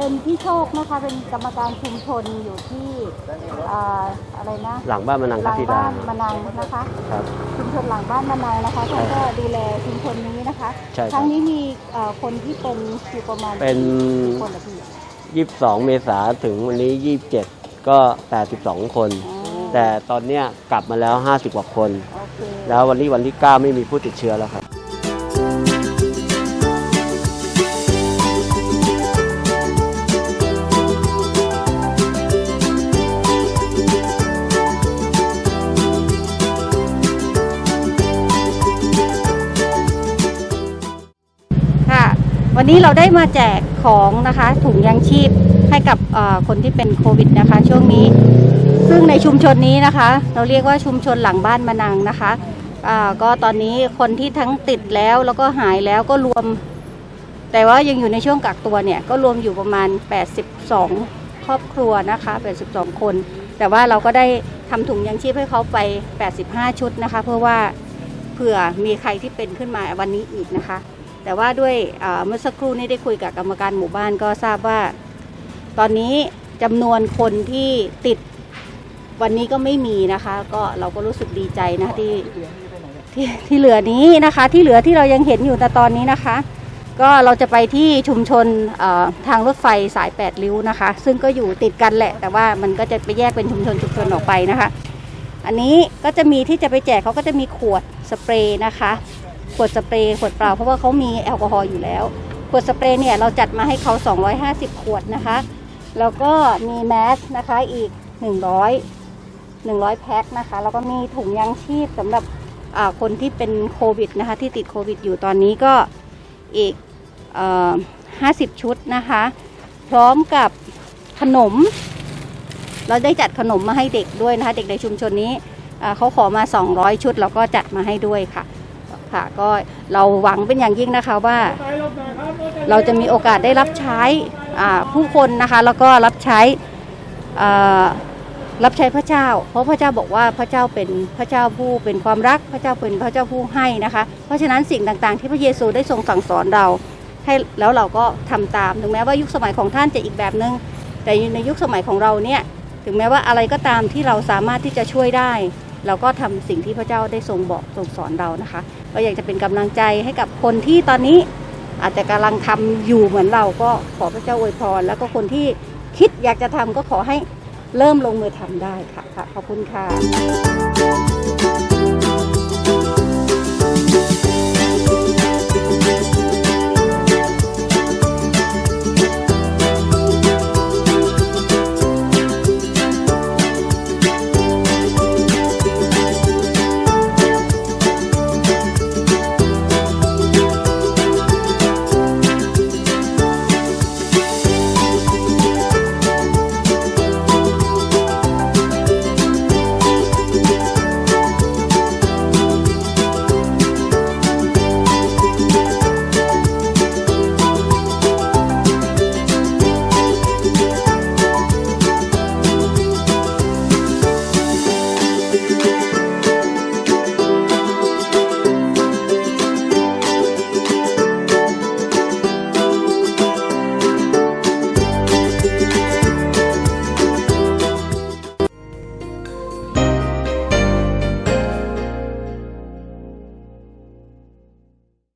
เป็นพี่โชคนะคะ เป็นกรรมการชุมชนอยู่ที่อ่าอะไรนะ หลังบ้านมานังหคัลับงธิดาบ้านมะนังนะคะ ครับ ชุมชนหลังบ้านมะนังนะคะท่านก็ดูแลชุมชนนี้นะคะ ใช่ครับ ครั้งนี้มีเอ่อคนที่เป็นอยู่ประมาณเป็น กี่คนละพี่22 เมษาถึงวันนี้ 27 ก็ 82 คน อ๋อแต่ตอนเนี้ยกลับมาแล้ว 50 กว่าคน โอเคแล้ววันนี้วันที่ 9 ไม่มีผู้ติดเชื้อแล้วครับ วันนี้เราได้มาแจกของนะคะ ถุงยางชีพให้กับคนที่เป็นโควิดนะคะ ช่วงนี้ ซึ่งในชุมชนนี้นะคะ เราเรียกว่าชุมชนหลังบ้านมะนังนะคะก็ตอนนี้คนที่ทั้งติดแล้วแล้วก็หายแล้วก็รวม แต่ว่ายังอยู่ในช่วงกักตัวเนี่ยก็รวมอยู่ประมาณ 82 ครอบครัวนะคะ 82 คน แต่ว่าเราก็ได้ทำถุงยางชีพให้เขาไป 85 ชุดนะคะ เพื่อว่าเผื่อมีใครที่เป็นขึ้นมาวันนี้อีกนะคะ แต่ว่าด้วยอ่าเมื่อสักครู่นี้ได้คุยกับกรรมการหมู่บ้านก็ทราบว่า ตอนนี้จำนวนคนที่ติดวันนี้ก็ไม่มีนะคะ ก็เราก็รู้สึกดีใจนะที่ที่ที่เหลือนี้นะคะ ที่เหลือที่เรายังเห็นอยู่ในตอนนี้นะคะ ก็เราจะไปที่ชุมชนเอ่อทางรถไฟสาย 8 ริ้วนะคะ ซึ่งก็อยู่ติดกันแหละ แต่ว่ามันก็จะไปแยกเป็นชุมชนชุมชนออกไปนะคะ อันนี้ก็จะมีที่จะไปแจกเขาก็จะมีขวดสเปรย์นะคะข วดสเปรย์ขวดเปล่าเพราะว่าเขามีแอลกอฮอล์อยู่แล้ว ขวดสเปรย์เนี่ยเราจัดมาให้เขา 250 ขวดนะคะ แล้วก็มีแมสนะคะอีก 100 100 แพ็คนะคะ แล้วก็มีถุงยางชีพสำหรับอ่าคนที่เป็นโควิดนะคะ ที่ติดโควิดอยู่ตอนนี้ก็อีกเอ่อ50 ชุดนะคะ พร้อมกับขนม เราได้จัดขนมมาให้เด็กด้วยนะคะ เด็กในชุมชนนี้อ่าเขาขอมา 200 ชุดเราก็จัดมาให้ด้วยค่ะ ค่ะ ก็เราหวังเป็นอย่างยิ่งนะคะว่า เราจะมีโอกาสได้รับใช้ผู้คนนะคะ แล้วก็รับใช้รับใช้พระเจ้า เพราะพระเจ้าบอกว่าพระเจ้าเป็นพระเจ้าผู้เป็นความรัก พระเจ้าเป็นพระเจ้าผู้ให้นะคะ เพราะฉะนั้นสิ่งต่างๆ ที่พระเยซูได้ทรงสั่งสอนเรา ให้แล้วเราก็ทำตาม ถึงแม้ว่ายุคสมัยของท่านจะอีกแบบนึง แต่ในยุคสมัยของเราเนี่ย ถึงแม้ว่าอะไรก็ตามที่เราสามารถที่จะช่วยได้ เราก็ทำสิ่งที่พระเจ้าได้ทรงบอกทรงสอนเรานะคะก็อยากจะเป็นกำลังใจให้กับคนที่ตอนนี้อาจจะกำลังทำอยู่เหมือนเราก็ขอพระเจ้าอวยพร แล้วก็คนที่คิดอยากจะทำก็ขอให้เริ่มลงมือทำได้ค่ะขอบคุณค่ะ